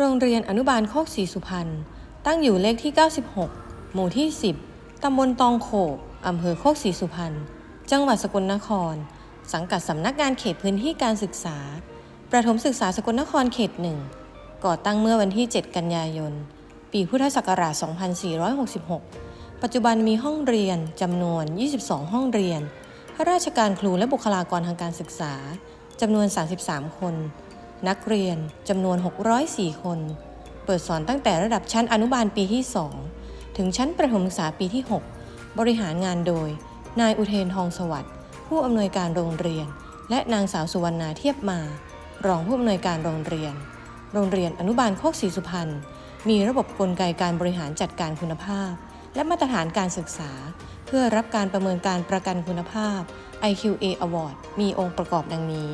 โรงเรียนอนุบาลโคกศรีสุพรรณ ตั้งอยู่เลขที่ 96 หมู่ที่ 10 ตำบลตองโขกอำเภอโคกศรีสุพรรณ จังหวัดสกลนคร สังกัดสำนักงานเขตพื้นที่การศึกษา ประถมศึกษาสกลนครเขตหนึ่ง ก่อตั้งเมื่อวันที่ 7 กันยายน ปีพุทธศักราช 2466 ปัจจุบันมีห้องเรียนจำนวน 22 ห้องเรียนข้าราชการครูและบุคลากรทางการศึกษาจำนวน 33 คน นักเรียนจำนวน 604 คน เปิดสอนตั้งแต่ระดับชั้นอนุบาลปีที่ 2 ถึงชั้นประถมศึกษาปีที่ 6 บริหารงานโดย นายอุเทนทองสวัสดิ์ ผู้อำนวยการโรงเรียน และนางสาวสุวรรณาเทียบมา รองผู้อำนวยการโรงเรียน โรงเรียนอนุบาลโคกศรีสุพรรณมีระบบกลไกการบริหารจัดการคุณภาพ และมาตรฐานการศึกษา เพื่อรับการประเมินการประกันคุณภาพ IQA Award มีองค์ประกอบดังนี้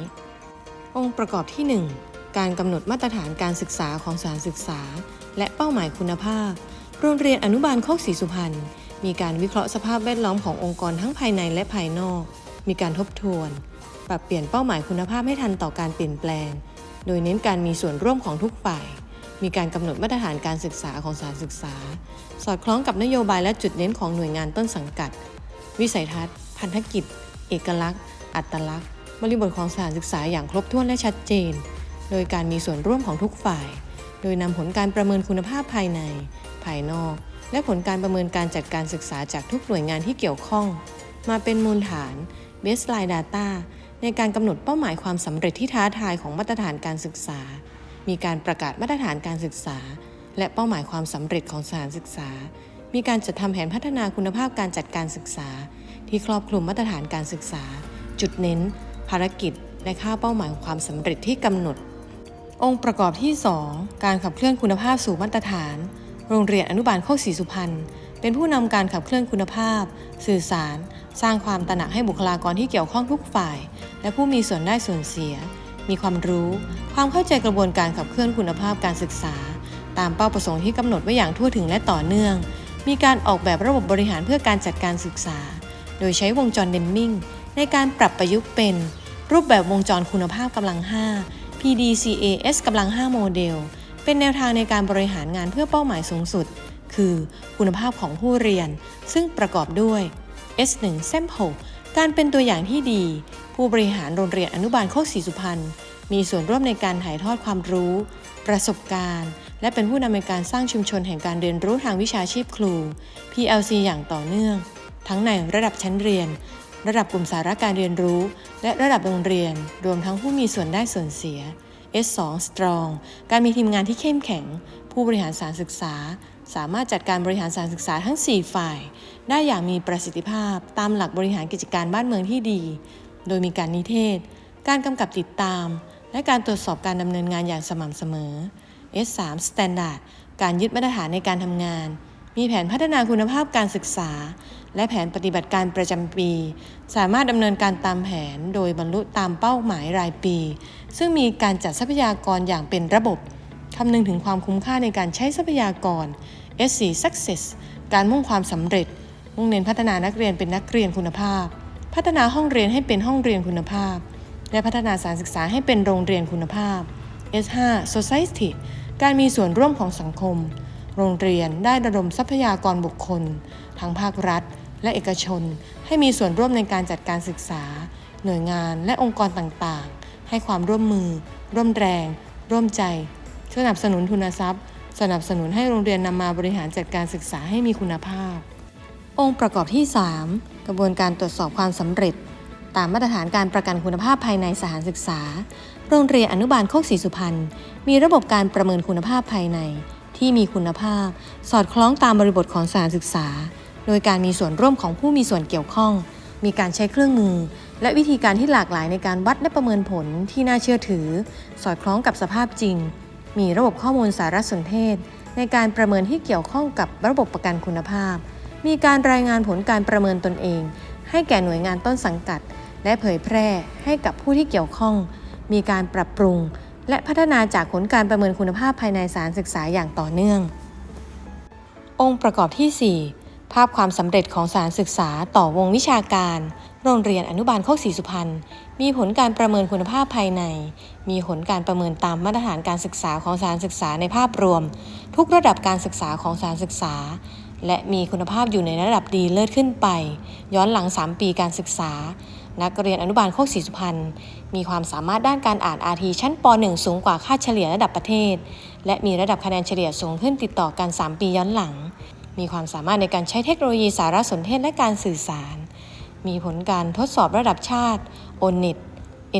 องค์ประกอบที่ 1 การกำหนดมาตรฐานการศึกษาของสถานศึกษา และเป้าหมายคุณภาพ โรงเรียนอนุบาลโคกศรีสุพรรณมีการวิเคราะห์สภาพแวดล้อมขององค์กรทั้งภายในและภายนอก มีการทบทวน ปรับเปลี่ยนเป้าหมายคุณภาพให้ทันต่อการเปลี่ยนแปลง โดยเน้นการมีส่วนร่วมของทุกฝ่าย มีการกำหนดมาตรฐานการศึกษาของสถานศึกษา สอดคล้องกับนโยบายและจุดเน้นของหน่วยงานต้นสังกัด วิสัยทัศน์ พันธกิจ เอกลักษณ์ อัตลักษณ์ บริบทของสถานศึกษาอย่างครบถ้วนและชัดเจน โดยการมีส่วนร่วมของทุกฝ่าย โดยนำผลการประเมินคุณภาพภายใน ภายนอก และผลการประเมินการจัดการศึกษาจากทุกหน่วยงานที่เกี่ยวข้อง มาเป็นมูลฐาน baseline data ในการกำหนดเป้าหมายความสำเร็จที่ท้าทายของมาตรฐานการศึกษา มีการประกาศมาตรฐานการศึกษา และเป้าหมายความสำเร็จของสถานศึกษา มีการจัดทำแผนพัฒนาคุณภาพการจัดการศึกษา ที่ครอบคลุมมาตรฐานการศึกษา จุดเน้น ภารกิจและค่าเป้าหมายของความสำเร็จที่กำหนด องค์ประกอบที่ 2 การขับเคลื่อนคุณภาพสู่มาตรฐาน โรงเรียนอนุบาลโคกศรีสุพรรณเป็นผู้นำการขับเคลื่อนคุณภาพ สื่อสาร สร้างความตระหนักให้บุคลากรที่เกี่ยวข้องทุกฝ่าย และผู้มีส่วนได้ส่วนเสีย มีความรู้ ความเข้าใจกระบวนการขับเคลื่อนคุณภาพการศึกษา ตามเป้าประสงค์ที่กำหนดไว้อย่างทั่วถึงและต่อเนื่อง มีการออกแบบระบบบริหารเพื่อการจัดการศึกษา โดยใช้วงจรเดมมิงในการปรับประยุกต์เป็น รูปแบบวงจรคุณภาพกำลัง 5 PDCAS กำลัง 5 โมเดล เป็นแนวทางในการบริหารงานเพื่อเป้าหมายสูงสุด คือคุณภาพของผู้เรียน ซึ่งประกอบด้วย S1 Sample การเป็นตัวอย่างที่ดี ผู้บริหารโรงเรียนอนุบาลโคกศรีสุพรรณมีส่วนร่วมในการถ่ายทอดความรู้ ประสบการณ์ และเป็นผู้นำในการสร้างชุมชนแห่งการเรียนรู้ทางวิชาชีพครู PLC อย่างต่อเนื่อง ทั้งในระดับชั้นเรียน ระดับกลุ่มสาระการเรียนรู้ และระดับโรงเรียน รวมทั้งผู้มีส่วนได้ส่วนเสีย S2 Strong การมีทีมงานที่เข้มแข็ง ผู้บริหารสารศึกษา สามารถจัดการบริหารสารศึกษาทั้ง 4 ฝ่าย ได้อย่างมีประสิทธิภาพตามหลักบริหารกิจการบ้านเมืองที่ดี โดยมีการนิเทศ การกำกับติดตาม และการตรวจสอบการดำเนินงานอย่างสม่ำเสมอ S3 Standard การยึดมาตรฐานในการทำงาน มีแผนพัฒนาคุณภาพการศึกษา และแผนปฏิบัติการประจำปี สามารถดำเนินการตามแผนโดยบรรลุตามเป้าหมายรายปี ซึ่งมีการจัดทรัพยากรอย่างเป็นระบบคำนึงถึงความคุ้มค่าในการใช้ทรัพยากร S4 Success การมุ่งความสำเร็จ มุ่งเน้นพัฒนานักเรียนเป็นนักเรียนคุณภาพ พัฒนาห้องเรียนให้เป็นห้องเรียนคุณภาพ และพัฒนาสารศึกษาให้เป็นโรงเรียนคุณภาพ S5 Society การมีส่วนร่วมของสังคม โรงเรียนได้ระดมทรัพยากรบุคคล ทั้งภาครัฐ และเอกชน ให้มีส่วนร่วมในการจัดการศึกษา หน่วยงานและองค์กรต่างๆ ให้ความร่วมมือ ร่วมแรง ร่วมใจ สนับสนุนทุนทรัพย์ สนับสนุนให้โรงเรียนนำมาบริหารจัดการศึกษาให้มีคุณภาพ องค์ประกอบที่ 3 กระบวนการตรวจสอบความสำเร็จ ตามมาตรฐานการประกันคุณภาพภายในสถานศึกษา โรงเรียนอนุบาลโคกศรีสุพรรณมีระบบการประเมินคุณภาพภายในที่มีคุณภาพ สอดคล้องตามบริบทของสถานศึกษา โดยการมีส่วนร่วมของผู้มีส่วนเกี่ยวข้อง มีการใช้เครื่องมือ และวิธีการที่หลากหลายในการวัดและประเมินผลที่น่าเชื่อถือ สอดคล้องกับสภาพจริง มีระบบข้อมูลสารสนเทศ ในการประเมินที่เกี่ยวข้องกับระบบประกันคุณภาพ มีการรายงานผลการประเมินตนเอง ให้แก่หน่วยงานต้นสังกัด และเผยแพร่ให้กับผู้ที่เกี่ยวข้อง มีการปรับปรุง และพัฒนาจากผลการประเมินคุณภาพภายในสารศึกษาอย่างต่อเนื่อง องค์ประกอบที่ 4 ภาพความสำเร็จของสารศึกษาต่อวงวิชาการ โรงเรียนอนุบาลโคกศรีสุพรรณ มีผลการประเมินคุณภาพภายใน มีผลการประเมินตามมาตรฐานการศึกษาของสารศึกษาในภาพรวม ทุกระดับการศึกษาของสารศึกษา และมีคุณภาพอยู่ในระดับดีเลิศขึ้นไป ย้อนหลัง 3 ปีการศึกษา นักเรียนอนุบาลโคกศรีสุพรรณ มีความสามารถด้านการอ่าน RT ชั้นป .1 สูงกว่าค่าเฉลี่ยระดับประเทศ และมีระดับคะแนนเฉลี่ยสูงขึ้นติดต่อกัน 3 ปีย้อนหลัง มีความสามารถในการใช้เทคโนโลยีสารสนเทศและการสื่อสาร มีผลการทดสอบระดับชาติ o n e t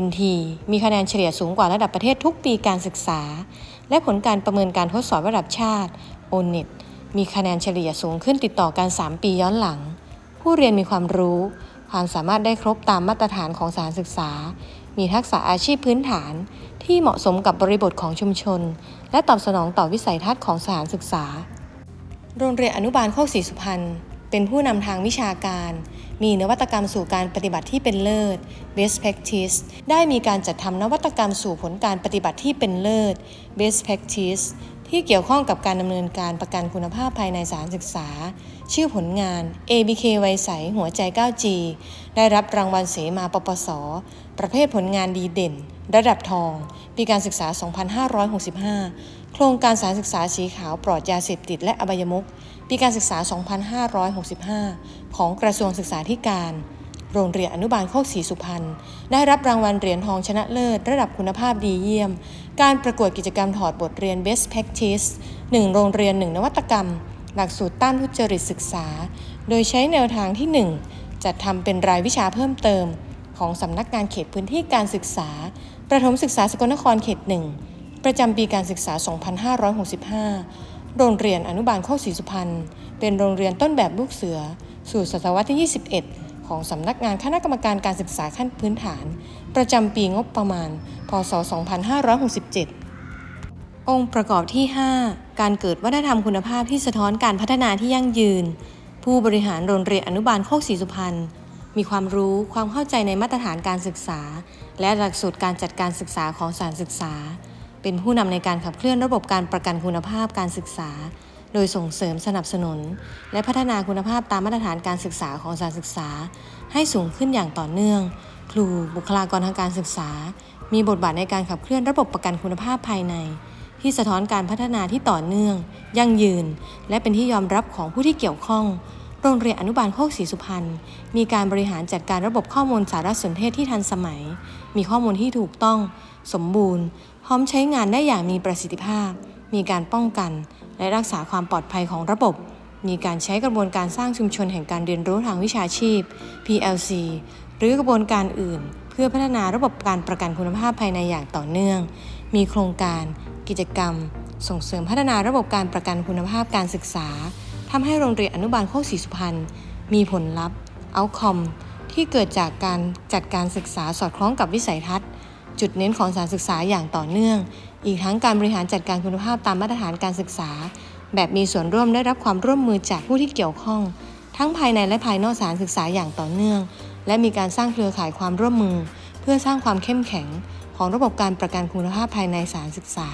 NT มีคะแนนเฉลี่ยสูงกว่าระดับประเทศทุกปีการศึกษา และผลการประเมินการทดสอบระดับชาติ o n e t มีคะแนนเฉลี่ยสูงขึ้นติดต่อกัน 3 ปีย้อนหลัง ผู้เรียนมีความรู้ ความสามารถได้ครบตามมาตรฐานของสถารศึกษา มีทักษะอาชีพพื้นฐาน ที่เหมาะสมกับบริบทของชุมชน และตอบสนองต่อวิสัยทัศน์ของสถานศึกษา โรงเรียนอนุบาลโคกศรีสุพรรณเป็นผู้นำทางวิชาการ มีนวัตกรรมสู่การปฏิบัติที่เป็นเลิศ best practice ได้มีการจัดทำนวัตกรรมสู่ผลการปฏิบัติที่เป็นเลิศ best practice ที่เกี่ยวข้องกับการดำเนินการประกันคุณภาพภายในสถานศึกษา ชื่อผลงาน ABK ไวยใสหัวใจ 9G ได้รับรางวัลเสมาปปส ประเภทผลงานดีเด่น ระดับทอง ปีการศึกษา 2565 โครงการสารศึกษาสีขาวปลอดยาเสพติดและอบายมุขปีการศึกษา 2565 ของกระทรวงศึกษาธิการ โรงเรียนอนุบาลโคกศรีสุพรรณ ได้รับรางวัลเหรียญทองชนะเลิศ ระดับคุณภาพดีเยี่ยม การประกวดกิจกรรมถอดบทเรียน Best Practice 1 โรงเรียน 1 นวัตกรรม หลักสูตรต้านทุจริตศึกษา โดยใช้แนวทางที่ 1 จัดทำเป็นรายวิชาเพิ่มเติม ของสำนักงานเขตพื้นที่การศึกษา ประถมศึกษาสกลนครเขต 1 ประจำปีการศึกษา 2565โรงเรียนอนุบาลโคกศรีสุพรรณ เป็นโรงเรียนต้นแบบลูกเสือ สู่ศตวรรษที่ 21 ของสำนักงานคณะกรรมการการศึกษาขั้นพื้นฐาน ประจำปีงบประมาณ พศ 2567 องค์ประกอบที่ 5 การเกิดวัฒนธรรมคุณภาพที่สะท้อนการพัฒนาที่ยั่งยืน ผู้บริหารโรงเรียนอนุบาลโคกศรีสุพรรณมีความรู้ความเข้าใจในมาตรฐานการศึกษา และหลักสูตรการจัดการศึกษาของสถานศึกษา เป็นผู้นำในการขับเคลื่อนระบบการประกันคุณภาพการศึกษา โดยส่งเสริมสนับสนุน และพัฒนาคุณภาพตามมาตรฐานการศึกษาของสถานศึกษา ให้สูงขึ้นอย่างต่อเนื่อง ครูบุคลากรทางการศึกษา มีบทบาทในการขับเคลื่อนระบบประกันคุณภาพภายใน ที่สะท้อนการพัฒนาที่ต่อเนื่อง ยั่งยืน และเป็นที่ยอมรับของผู้ที่เกี่ยวข้อง โรงเรียนอนุบาลโคกศรีสุพรรณมีการบริหารจัดการระบบข้อมูลสารสนเทศที่ทันสมัย มีข้อมูลที่ถูกต้อง สมบูรณ์ พร้อมใช้งานได้อย่างมีประสิทธิภาพ มีการป้องกัน และรักษาความปลอดภัยของระบบ มีการใช้กระบวนการสร้างชุมชนแห่งการเรียนรู้ทางวิชาชีพ PLC หรือกระบวนการอื่น เพื่อพัฒนาระบบการประกันคุณภาพภายในอย่างต่อเนื่อง มีโครงการ กิจกรรม ส่งเสริมพัฒนาระบบการประกันคุณภาพการศึกษาทำให้โรงเรียนอนุบาลโคกศรีสุพรรณมีผลลัพธ์ outcome ที่เกิดจากการจัดการศึกษาสอดคล้องกับวิสัยทัศน์ จุดเน้นของสถารศึกษาอย่างต่อเนื่อง อีกทั้งการบริหารจัดการคุณภาพตามมาตรฐานการศึกษา แบบมีส่วนร่วมได้รับความร่วมมือจากผู้ที่เกี่ยวข้อง ทั้งภายในและภายนอกสถารศึกษาอย่างต่อเนื่อง และมีการสร้างเครือข่ายความร่วมมือ เพื่อสร้างความเข้มแข็งของระบบการประกันคุณภาพภายในสถารศึกษา